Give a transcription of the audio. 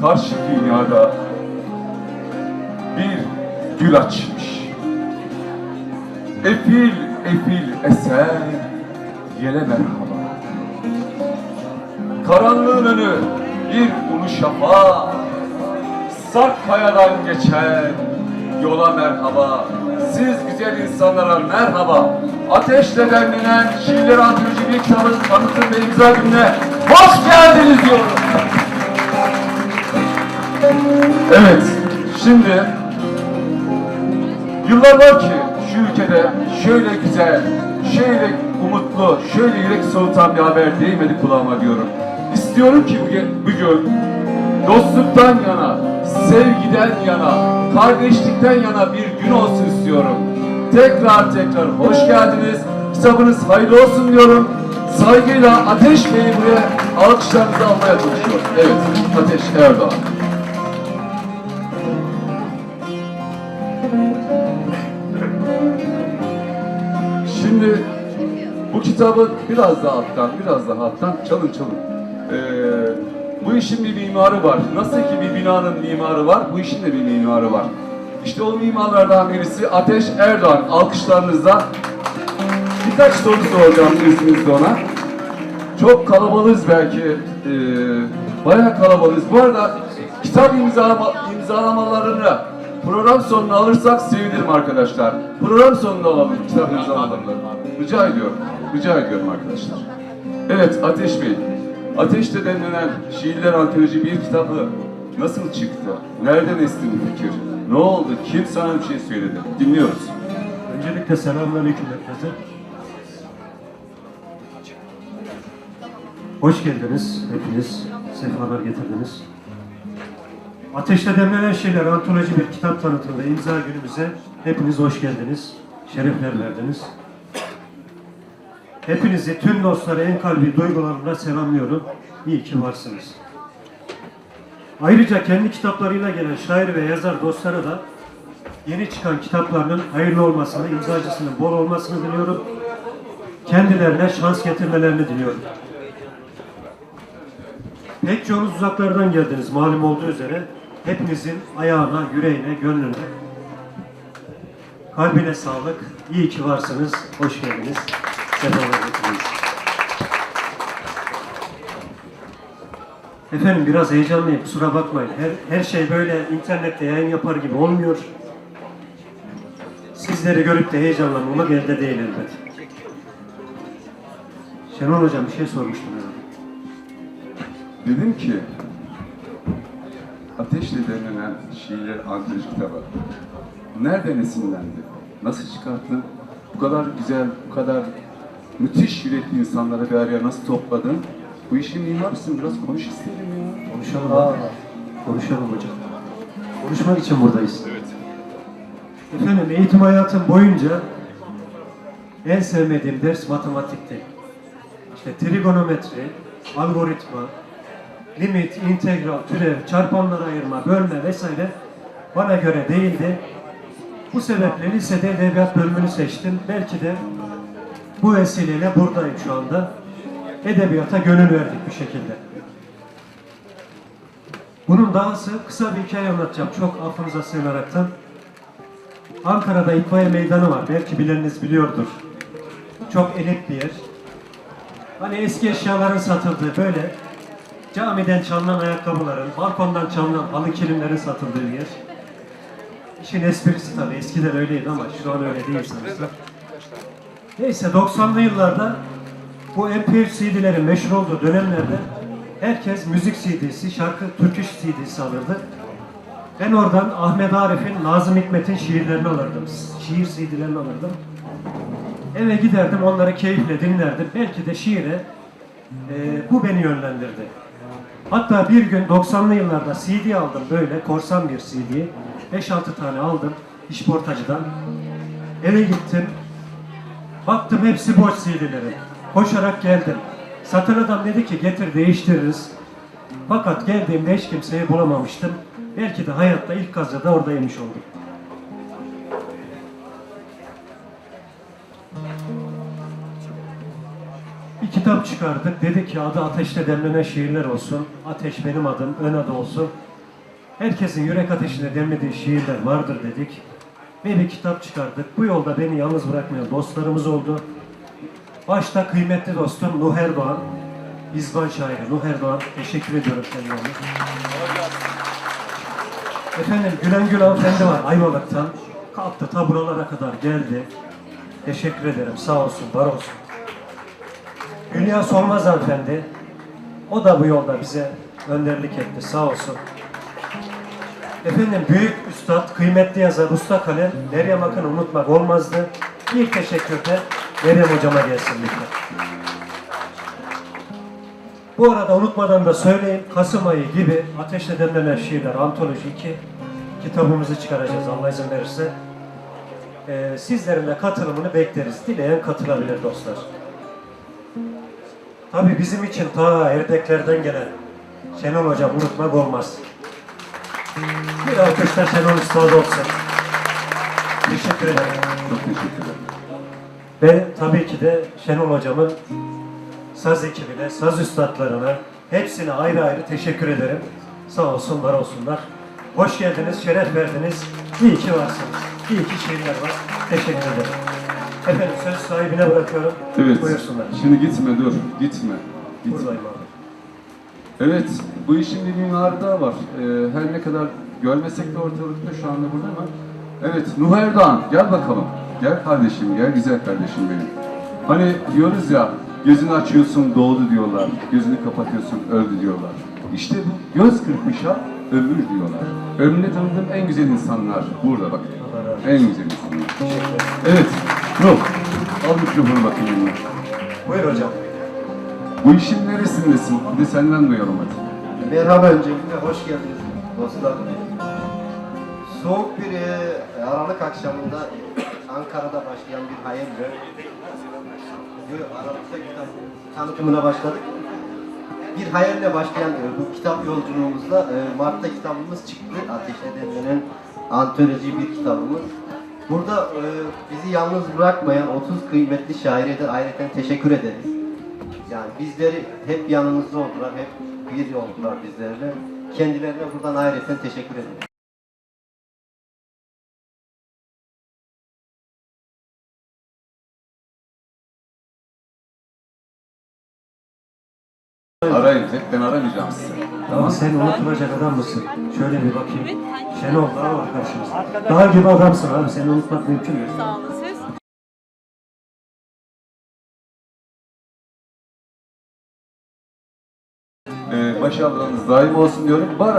karşı dünyada bir gül açmış. Efil efil eser, yele merhaba. Karanlığın önü bir ulu şafağı, Sarp kayadan geçen yola merhaba. Siz güzel insanlara merhaba. Ateşle demlenen şiirler antoloji bir kitabın tanıtım ve imza gününe hoş geldiniz diyorum. Evet, şimdi yıllar var ki şu ülkede şöyle güzel, şöyle umutlu, şöyle yürek soğutan bir haber değmedi kulağıma diyorum. İstiyorum ki bugün, bugün dostluktan yana, sevgiden yana, kardeşlikten yana bir gün olsun istiyorum. Tekrar tekrar hoş geldiniz. Kitabınız hayırlı olsun diyorum. Saygıyla Ateş Bey'i buraya alkışlarınızı almaya çalışıyorum. Evet, Ateş Erdoğan. Şimdi bu kitabı biraz daha alttan, biraz daha alttan çalın çalın. Ee, bu işin bir mimarı var. Nasıl ki bir binanın mimarı var, bu işin de bir mimarı var. İşte o mimarlardan birisi Ateş Erdoğan. Alkışlarınızla birkaç soru soracağım izninizle ona. Çok kalabalığız belki. Ee, bayağı kalabalığız. Bu arada kitap imzalama, imzalamalarını program sonuna alırsak sevinirim arkadaşlar. Program sonunda alalım kitap imzalamalarını. Rica ediyorum. Rica ediyorum arkadaşlar. Evet Ateş Bey. Ateş'te demlenen şiirler antoloji bir kitabı nasıl çıktı? Nereden esti bu fikir? Ne oldu? Kim sana bir şey söyledi? Dinliyoruz. Öncelikle selamünaleyküm herkese. Hoş geldiniz hepiniz. Sefalar getirdiniz. Ateşte demlenen şeyler antoloji bir kitap tanıtımında imza günümüze hepiniz hoş geldiniz. Şerefler verdiniz. Hepinizi tüm dostları en kalbi duygularımla selamlıyorum. İyi ki varsınız. Ayrıca kendi kitaplarıyla gelen şair ve yazar dostlara da yeni çıkan kitaplarının hayırlı olmasını, imzacısının bol olmasını diliyorum. Kendilerine şans getirmelerini diliyorum. Pek çoğunuz uzaklardan geldiniz malum olduğu üzere. Hepinizin ayağına, yüreğine, gönlüne, kalbine sağlık. İyi ki varsınız. Hoş geldiniz. Sefalar getirdiniz. Efendim biraz heyecanlıyım kusura bakmayın. Her, her şey böyle internette yayın yapar gibi olmuyor. Sizleri görüp de heyecanlanmamak elde değil elbet. Şenol Hocam bir şey sormuştum. Dedim ki Ateşle demlenen şiirler antoloji kitabı nereden esinlendi? Nasıl çıkarttın? Bu kadar güzel, bu kadar müthiş yürekli insanları bir araya nasıl topladın? Bu işin mimarısın, biraz konuş isterim ya. Konuşalım abi. Konuşalım hocam. Konuşmak için buradayız. Efendim eğitim hayatım boyunca en sevmediğim ders matematikti. İşte trigonometri, algoritma, limit, integral, türev, çarpanlar ayırma, bölme vesaire bana göre değildi. Bu sebeple lisede edebiyat bölümünü seçtim. Belki de bu vesileyle buradayım şu anda. Edebiyata gönül verdik bir şekilde. Bunun dahası kısa bir hikaye anlatacağım. Çok affınıza sığınaraktan. Ankara'da İtfaiye Meydanı var. Belki bileniniz biliyordur. Çok elit bir yer. Hani eski eşyaların satıldığı böyle camiden çalınan ayakkabıların, balkondan çalınan halı kilimlerin satıldığı bir yer. İşin esprisi tabii. Eskiden öyleydi ama şu an öyle değil sanırsam. Neyse 90'lı yıllarda bu MP3 CD'lerin meşhur olduğu dönemlerde herkes müzik CD'si, şarkı, türkü CD'si alırdı. Ben oradan Ahmet Arif'in, Nazım Hikmet'in şiirlerini alırdım. Şiir CD'lerini alırdım. Eve giderdim, onları keyifle dinlerdim. Belki de şiire e, bu beni yönlendirdi. Hatta bir gün 90'lı yıllarda CD aldım böyle, korsan bir CD. 5-6 tane aldım işportacıdan. Eve gittim, Baktım hepsi boş CD'lerin. Koşarak geldim. Satan adam dedi ki getir değiştiririz. Fakat geldiğimde hiç kimseyi bulamamıştım. Belki de hayatta ilk kazada orada yemiş oldum. Kitap çıkardık. Dedi ki adı Ateşte Demlenen Şiirler olsun. Ateş benim adım, ön adı olsun. Herkesin yürek ateşine demlediği şiirler vardır dedik. Ve bir kitap çıkardık. Bu yolda beni yalnız bırakmayan dostlarımız oldu. Başta kıymetli dostum Nuh Erdoğan, İzban şairi Nuh Erdoğan. Teşekkür ediyorum kendilerine. Efendim Gülen Gül hanımefendi var Ayvalık'tan. Kalktı ta buralara kadar geldi. Teşekkür ederim. Sağ olsun, var olsun. Hülya Solmaz hanımefendi. O da bu yolda bize önderlik etti. Sağ olsun. Efendim büyük üstad, kıymetli yazar, usta kalem Meryem Akın'ı unutmak olmazdı. Bir teşekkür de Meryem hocama gelsin lütfen. Bu arada unutmadan da söyleyeyim, Kasım ayı gibi Ateşle Demlenen Şiirler Antoloji 2 kitabımızı çıkaracağız Allah izin verirse. Ee, sizlerin de katılımını bekleriz. Dileyen katılabilir dostlar. Tabii bizim için ta Erdekler'den gelen Şenol Hocam unutmak olmaz. Bir alkışlar Şenol Üstad olsun. Teşekkür ederim. Çok teşekkür ederim. Ve tabii ki de Şenol Hocamın saz ekibine, saz üstadlarına hepsine ayrı ayrı teşekkür ederim. Sağ olsun, var olsunlar. Hoş geldiniz, şeref verdiniz. İyi ki varsınız. İyi ki şiirler var. Teşekkür ederim. Efendim söz sahibine bırakıyorum. Evet. Buyursunlar. Şimdi gitme dur. Gitme. Gitme. Buradayım abi. Evet, bu işin bir mimarı daha var. Ee, her ne kadar görmesek de ortalıkta şu anda burada ama. Evet, Nuh Erdoğan, gel bakalım. Gel kardeşim, gel güzel kardeşim benim. Hani diyoruz ya, gözünü açıyorsun doğdu diyorlar, gözünü kapatıyorsun öldü diyorlar. İşte bu göz kırpışa ömür diyorlar. Ömründe tanıdığım en güzel insanlar burada bak. En güzel insanlar. Evet, Nuh, al mikrofonu bakayım. Buyur hocam. Bu işin neresindesin? Bir de senden duyalım hadi. Merhaba öncelikle, hoş geldiniz dostlar. Soğuk bir e, Aralık akşamında Ankara'da başlayan bir hayalle Yo, Aralık'ta kitap tanıtımına başladık. Bir hayalle başlayan e, bu kitap yolculuğumuzda e, Mart'ta kitabımız çıktı. Ateşle demlenen antoloji bir kitabımız. Burada e, bizi yalnız bırakmayan 30 kıymetli şaire de ayrıca teşekkür ederiz. Yani bizleri hep yanımızda oldular, hep bir oldular bizlerle. Kendilerine buradan ayrıca teşekkür ederim. Arayın tek ben aramayacağım sizi. Ama sen unutulacak adam mısın? Şöyle bir bakayım. Şenol daha var karşımızda. Daha gibi adamsın abi. Seni unutmak mümkün mü? Sağ olun siz. Ee, başarılarınız daim olsun diyorum. Bu